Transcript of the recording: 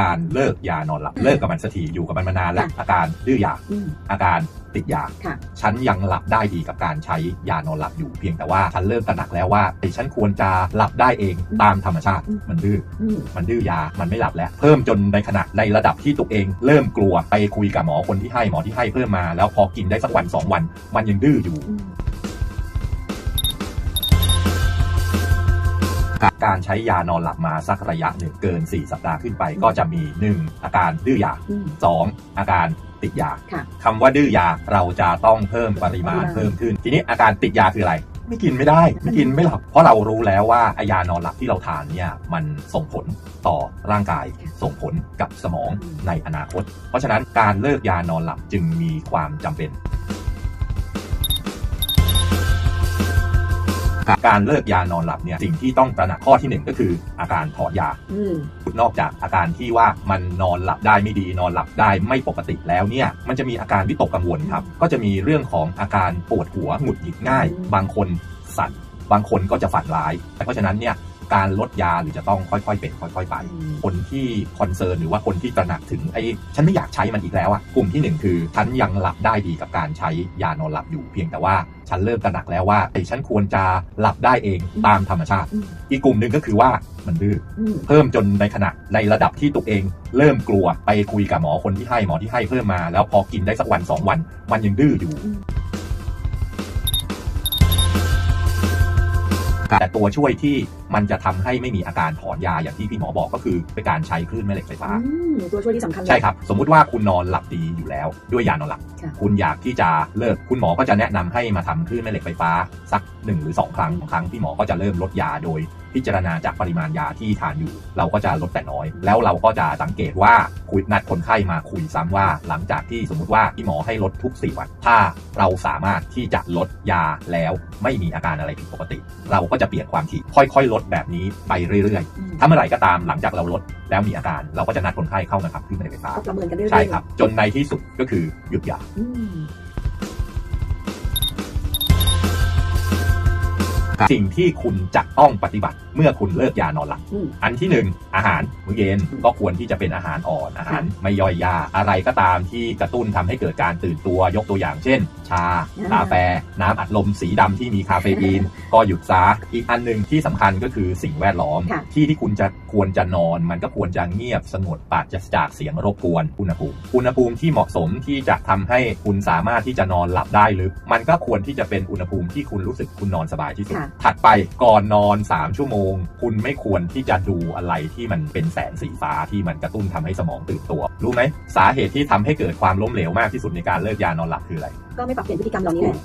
การเลิกยานอนหลับเลิกกับมันสักทีอยู่กับมันมานานแล้วค่ะอาการดื้อยาอืมอาการติดยาค่ะฉันยังหลับได้ดีกับการใช้ยานอนหลับอยู่เพียงแต่ว่าฉันเริ่มตระหนักแล้วว่าไอ้ฉันควรจะหลับได้เองอืมตามธรรมชาติอืมมันดื้ออืมมันดื้อยามันไม่หลับแล้ว เพิ่มจนในขณะในระดับที่ตัวเอง เริ่มกลัวไปคุยกับหมอคนที่ให้หมอที่ให้เพิ่มมา แล้วพอกินได้สักวันสองวัน มันยังดื้ออยู่ การใช้ยานอนหลับมาสักระยะหนึ่งเกิน 4 สัปดาห์ขึ้นไป ก็จะมี 1. อาการดื้อยาอืม 2. อาการติดยาค่ะคำว่าดื้อยาเราจะต้องเพิ่มปริมาณปริมาณเพิ่มขึ้น ทีนี้อาการติดยาคืออะไรไม่กินไม่ได้ไม่กินไม่หลับ เพราะเรารู้แล้วว่าไอยานอนหลับที่เราทานเนี่ยมันส่งผลต่อร่างกาย ส่งผลกับสมองในอนาคต เพราะฉะนั้นการเลิกยานอนหลับจึงมีความจำเป็น การเลิกยานอนหลับเนี่ยสิ่งที่ต้องตระหนักข้อที่หนึ่งก็คืออาการถอนยา อืม นอกจากอาการที่ว่ามันนอนหลับได้ไม่ดีนอนหลับได้ไม่ปกติแล้วเนี่ยมันจะมีอาการวิตกกังวลครับ ก็จะมีเรื่องของอาการปวดหัวหงุดหงิดง่ายอืมบางคนสั่น บางคนก็จะฝันร้าย เพราะฉะนั้นเนี่ยการลดยาหรือจะต้องค่อยๆเป็นค่อยๆไปอืมคนที่คอนเซิร์นหรือว่าคนที่ตระหนักถึงไอ้ฉันไม่อยากใช้มันอีกแล้วอะกลุ่มที่หนึ่งคือ ฉันยังหลับได้ดีกับการใช้ยานอนหลับอยู่เพียงแต่ว่าฉันเริ่มตระหนักแล้วว่าไอ้ฉันควรจะหลับได้เองตามธรรมชาติอืมอีกกลุ่มหนึ่งก็คือว่ามันดื้ออืมเพิ่มจนในขณะในระดับที่ตัวเอง เริ่มกลัวไปคุยกับหมอคนที่ให้หมอที่ให้เพิ่มมา แล้วพอกินได้สักวันสองวัน มันยังดื้ออยู่ แต่ตัวช่วยที่มันจะทำให้ไม่มีอาการถอนยาอย่างที่พี่หมอบอกก็คือเป็นการใช้คลื่นแม่เหล็กไฟฟ้าอืมตัวช่วยที่สำคัญเลยใช่ครับ สมมุติว่าคุณนอนหลับดีอยู่แล้ว ด้วยยานอนหลับค่ะคุณอยากที่จะเลิกคุณหมอก็จะแนะนำให้มาทำคลื่นแม่เหล็กไฟฟ้าสักหนึ่งหรือสองครั้งครั้งที่หมอก็จะเริ่มลดยาโดย พิจารณาจากปริมาณยาที่ทานอยู่ เราก็จะลดแต่น้อย แล้วเราก็จะสังเกตว่าคุยนัดคนไข้มาคุยซ้ำว่า หลังจากที่สมมุติว่าพี่หมอให้ลดทุก4วันถ้าเราสามารถที่จะลดยาแล้วไม่มีอาการอะไรผิดปกติ เราก็จะเปลี่ยนความถี่ค่อยๆลดแบบนี้ไปเรื่อยอืมๆถ้าเมื่อไหร่ก็ตามหลังจากเราลดแล้วมีอาการ เราก็จะนัดคนไข้เข้ามาทำคลื่นแม่เหล็กไฟฟ้าก็ประเมินกันเรื่อยๆใช่ครับ จนในที่สุดก็คือหยุดยา สิ่งที่คุณจะต้องปฏิบัติเมื่อคุณเลิกยานอนหลับอืมอันที่หนึ่งอาหารมื้อเย็นอืมก็ควรที่จะเป็นอาหารอ่อนอาหารไม่ย่อยยากอะไรก็ตามที่กระตุ้นทำให้เกิดการตื่นตัวยกตัวอย่างเช่น ชาอ่ากาแฟ น้ำอัดลมสีดำที่มีคาเฟอีน ก็หยุดซะอีกอันหนึ่งที่สำคัญก็คือสิ่งแวดล้อมค่ะที่ที่คุณจะควรจะนอน มันก็ควรจะเงียบสงบปราศจากเสียงรบกวนอุณหภูมิอุณหภูมิที่เหมาะสมที่จะทำให้คุณสามารถที่จะนอนหลับได้ลึกมันก็ควรที่จะเป็นอุณหภูมิที่คุณรู้สึกคุณนอนสบายที่สุดค่ะถัดไปก่อนนอน 3 ชั่วโมง คุณไม่ควรที่จะดูอะไรที่มันเป็นแสงสีฟ้าที่มันกระตุ้นทำให้สมองตื่นตัว รู้ไหม สาเหตุที่ทำให้เกิดความล้มเหลวมากที่สุดในการเลิกยานอนหลับคืออะไร ก็ไม่ปรับเปลี่ยนพฤติกรรมเหล่านี้แหละ